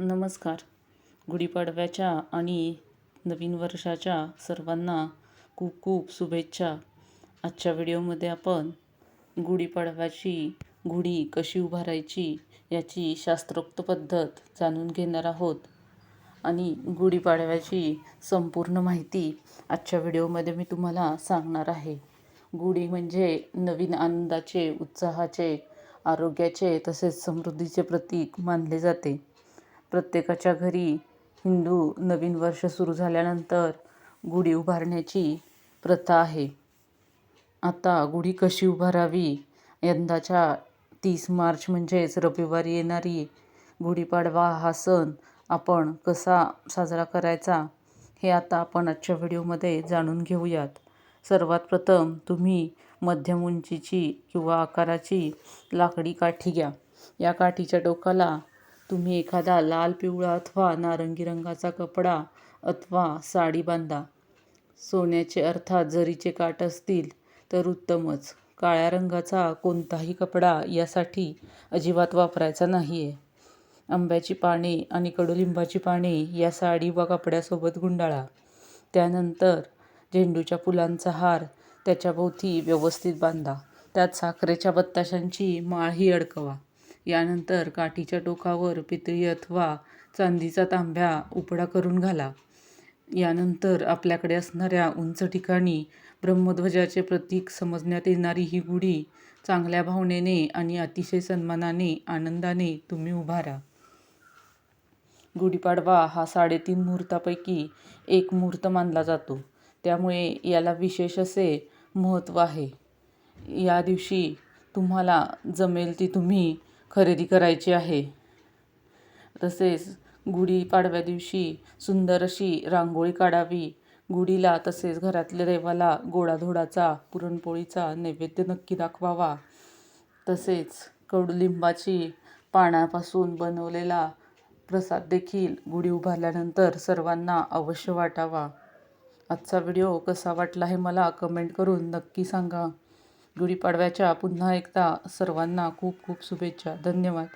नमस्कार. गुढीपाडव्याच्या आणि नवीन वर्षाच्या सर्वांना खूप खूप शुभेच्छा. आजच्या व्हिडिओमध्ये आपण गुढीपाडव्याची गुढी कशी उभारायची याची शास्त्रोक्त पद्धत जाणून घेणार आहोत. आणि गुढीपाडव्याची संपूर्ण माहिती आजच्या व्हिडिओमध्ये मी तुम्हाला सांगणार आहे. गुढी म्हणजे नवीन आनंदाचे उत्साहाचे आरोग्याचे तसेच समृद्धीचे प्रतीक मानले जाते. प्रत्येकाच्या घरी हिंदू नवीन वर्ष सुरू झाल्यानंतर गुढी उभारण्याची प्रथा आहे. आता गुढी कशी उभारावी? यंदाच्या तीस मार्च म्हणजेच रविवारी येणारी गुढीपाडवा हा सण आपण कसा साजरा करायचा हे आता आपण आजच्या व्हिडिओमध्ये जाणून घेऊयात. सर्वात प्रथम तुम्ही मध्यम उंचीची किंवा आकाराची लाकडी काठी घ्या. या काठीच्या टोकाला तुम्ही एखादा लाल पिवळा अथवा नारंगी रंगाचा कपडा अथवा साडी बांधा. सोन्याचे अर्थात जरीचे काठ असतील तर उत्तमच. काळ्या रंगाचा कोणताही कपडा यासाठी अजिबात वापरायचा नाही आहे आंब्याची पाने आणि कडुलिंबाची पाने या साडी व कपड्यासोबत गुंडाळा. त्यानंतर झेंडूच्या फुलांचा हार त्याच्याभोवती व्यवस्थित बांधा. त्यात साखरेच्या बत्ताशांची माळही अडकवा. यानंतर काठीच्या टोकावर पितळी अथवा चांदीचा तांब्या उपडा करून घाला. यानंतर आपल्याकडे असणाऱ्या उंच ठिकाणी ब्रह्मध्वजाचे प्रतीक समजण्यात येणारी ही गुढी चांगल्या भावनेने आणि अतिशय सन्मानाने आनंदाने तुम्ही उभारा गुढीपाडवा हा साडेतीन मुहूर्तापैकी एक मुहूर्त मानला जातो. त्यामुळे याला विशेष असे महत्त्व आहे. या दिवशी तुम्हाला जमेल ती तुम्ही खरेदी करायची आहे. तसेच गुढीपाडव्या दिवशी सुंदर अशी रांगोळी काढावी. गुढीला तसेच घरातल्या देवाला गोडाधोडाचा पुरणपोळीचा नैवेद्य नक्की दाखवावा. तसेच कडुलिंबाची पानापासून बनवलेला प्रसाद देखील गुढी उभारल्यानंतर सर्वांना अवश्य वाटावा. आजचा व्हिडिओ कसा वाटला हे मला कमेंट करून नक्की सांगा. गुढीपाडव्याच्या पुन्हा एकदा सर्वांना खूप खूप शुभेच्छा. धन्यवाद.